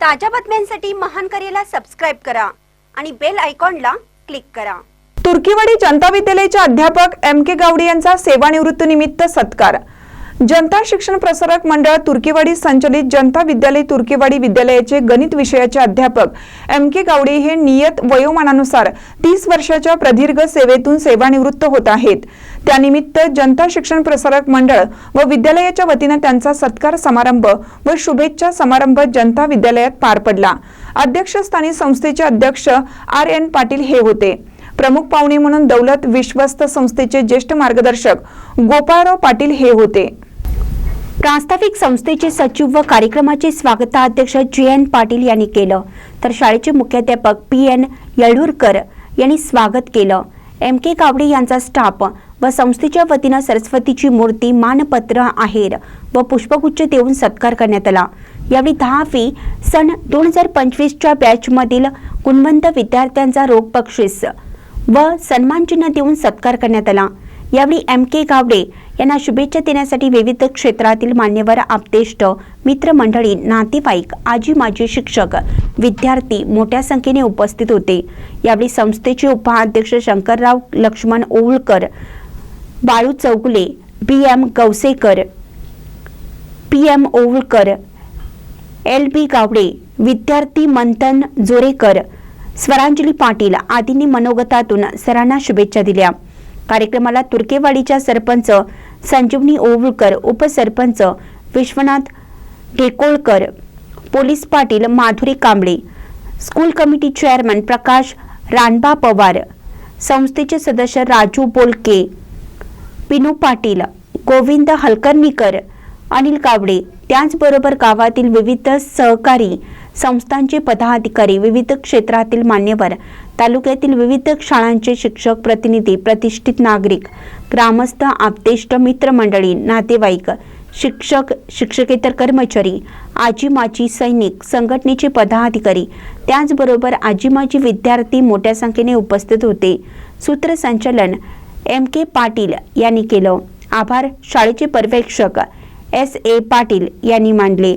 ताज्या बातम्यांसाठी महान करेला सबस्क्राईब करा आणि बेल आयकॉनला क्लिक करा. तुर्कीवाडी जनता विद्यालयाचे अध्यापक एम के गावडे यांचा सेवानिवृत्तीनिमित्त सत्कार. जनता शिक्षण प्रसारक मंडळ तुर्कीवाडी संचलित जनता विद्यालय तुर्कीवाडी विद्यालयाचे गणित विषयाचे अध्यापक एम के गावडे हे नियत वयोमानानुसार तीस वर्षाच्या प्रदीर्घ सेवेतून सेवानिवृत्त होत आहेत. त्यानिमित्त जनता शिक्षण प्रसारक मंडळ व विद्यालयाच्या वतीनं त्यांचा सत्कार समारंभ व शुभेच्छा समारंभ जनता विद्यालयात पार पडला. अध्यक्षस्थानी संस्थेचे अध्यक्ष आर एन पाटील हे होते. प्रमुख पाहुणे म्हणून दौलत विश्वस्त संस्थेचे ज्येष्ठ मार्गदर्शक गोपाळराव पाटील हे होते. प्रास्ताविक संस्थेचे सचिव व कार्यक्रमाचे स्वागताध्यक्ष जी एन पाटील यांनी केलं. तर शाळेचे मुख्याध्यापक पी एन येळूरकर यांनी स्वागत केलं. एम के कावडे यांचा स्टाफ व संस्थेच्या वतीनं सरस्वतीची मूर्ती मानपत्र आहेर व पुष्पगुच्छ देऊन सत्कार करण्यात आला. यावेळी दहावी सन दोन हजार पंचवीसच्या बॅचमधील गुणवंत विद्यार्थ्यांचा रोख बक्षीस व सन्मानचिन्ह देऊन सत्कार करण्यात आला. यावेळी एम के गावडे यांना शुभेच्छा देण्यासाठी विविध क्षेत्रातील मान्यवर आपतेष्ट मित्रमंडळी नातेवाईक आजी माजी शिक्षक विद्यार्थी मोठ्या संख्येने उपस्थित होते. यावेळी संस्थेचे उपाध्यक्ष Shankarrao Laxman Ovalkar Balu Chougule B M Gavasekar P M Ovalkar L B Gawade विद्यार्थी मंथन जोरेकर स्वरांजली पाटील आदींनी मनोगतातून सरांना शुभेच्छा दिल्या. कार्यक्रमाला तुर्केवाडीच्या सरपंच संजीवनी ओवळकर उपसरपंच Vishwanath Dhekolkar police patil Madhuri Kamble school committee chairman Prakash Ranba Pawar संस्थेचे सदस्य राजू बोलके पिनू पाटील गोविंद हलकर्णीकर अनिल कावडे. त्याचबरोबर गावातील विविध सहकारी संस्थांचे पदाधिकारी विविध क्षेत्रातील मान्यवर तालुक्यातील विविध शाळांचे शिक्षक प्रतिनिधी प्रतिष्ठित नागरिक ग्रामस्थ आपतेष्ट मित्रमंडळी नातेवाईक शिक्षक शिक्षकेतर कर्मचारी आजी माजी सैनिक संघटनेचे पदाधिकारी त्याचबरोबर आजी माजी विद्यार्थी मोठ्या संख्येने उपस्थित होते. सूत्रसंचालन एम के पाटील यांनी केलं. आभार. शाळेचे पर्यवेक्षक एस ए पाटील यांनी मानले